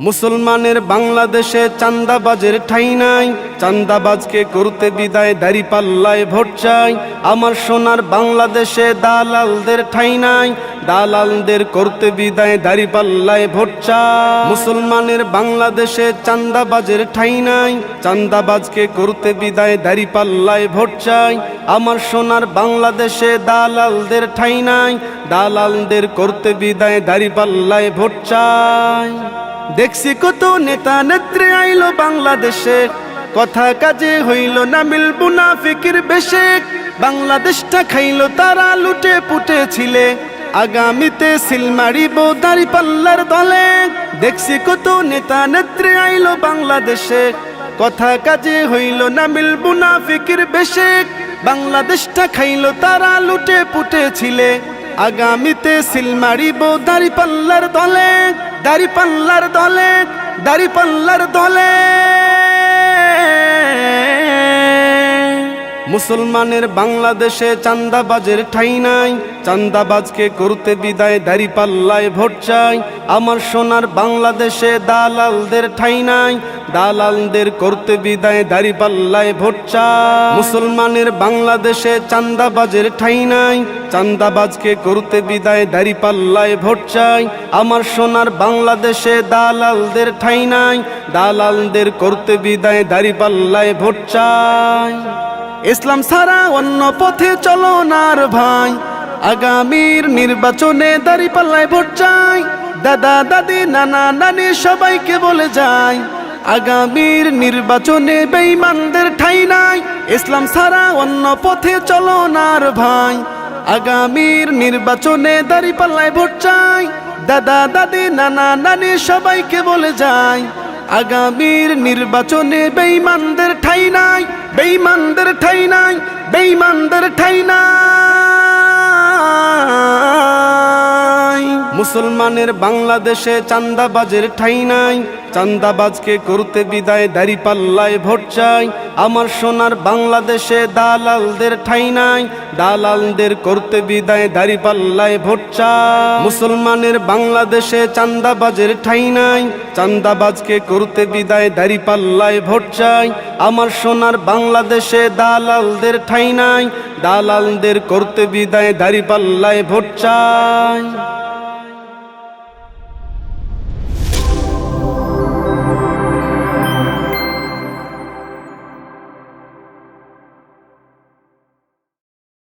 মুসলমানের বাংলাদেশে চান্দাবাজের ঠাই নাই, চান্দাবাজকে করতে বিদায় দাড়ি পাল্লায় ভোট চাই। আমার সোনার বাংলাদেশে দালালদের ঠাই নাই, দালালদের করতে বিদায় দাড়ি পাল্লায় ভোট চাই। মুসলমানের বাংলাদেশে চান্দাবাজের ঠাই নাই, চান্দাবাজকে করতে বিদায় দাড়ি পাল্লায় ভোট চাই। আমার সোনার বাংলাদেশে দালালদের ঠাই নাই, দালালদের করতে বিদায় দাড়ি পাল্লায় ভোট চাই। দেখছি কত নেতা নেত্রী আইলো বাংলাদেশে। কথা কাজে হইল না মিলবু না ফিকির বেশে। বাংলাদেশটা খাইলো তারা লুটে পুটে ছিলে। আগামীতে সিলমারিব দাড়ি পাল্লার দলে। দেখছি কত নেতা নেত্রী আইলো বাংলাদেশে। কথা কাজে হইল না মিলবু না ফিকির বেশে। বাংলাদেশটা খাইলো তারা লুটে পুটে ছিলে। আগামীতে সিলমারিব দাড়ি পাল্লার দলে। দাড়ি পাল্লার দলে দাড়ি পাল্লার দলে। মুসলমানের বাংলাদেশে চান্দাবাজের ঠাই নাই। চান্দাবাজকে করতে বিদায় দাড়ি পাল্লায় ভোট চাই। আমার সোনার বাংলাদেশে দালালদের ঠাই নাই। দালালদের করতে বিদায় দাড়ি পাল্লায় ভোট চাই। মুসলমানের বাংলাদেশে চান্দাবাজের ঠাই নাই। চান্দাবাজকে করতে বিদায় দাড়ি পাল্লায় ভোট চাই। আমার সোনার বাংলাদেশে দালালদের ঠাই নাই। দালালদের করতে বিদায় দাড়ি পাল্লায় ভোট চাই। ইসলাম ছাড়া অন্য পথে চলো নার ভাই। আগামীর নির্বাচনে দাড়ি পাল্লায় ভোট চাই। দাদা, দাদি, নানা, নানি সবাইকে বলে যায় আগামীর নির্বাচনে বেঈমানদের ঠাই নাই। ইসলাম ছাড়া অন্য পথে চলো নার ভাই। আগামীর নির্বাচনে দাড়ি পাল্লায় ভোট চাই। দাদা, দাদি, নানা, নানি সবাইকে বলে যায় আগামীর নির্বাচনে বেঈমানদের ঠাই নাই। ঠাই নাই বেঈমানদের ঠাই নাই। মুসলমানের বাংলাদেশে চান্দাবাজের ঠাই নাই। চান্দাবাজকে করতে বিদায় দাড়ি পাল্লায় ভোট চাই। আমার সোনার বাংলাদেশে দালালদের ঠাই নাই। দালালদের করতে বিদায় দাড়ি পাল্লায় ভোট চাই। মুসলমানের বাংলাদেশে চান্দাবাজের ঠাই নাই। চান্দাবাজকে করতে বিদায় দাড়ি পাল্লায় ভোট চাই। আমার সোনার বাংলাদেশে দালালদের ঠাই নাই। দালালদের করতে বিদায় দাড়ি পাল্লায় ভোট চাই।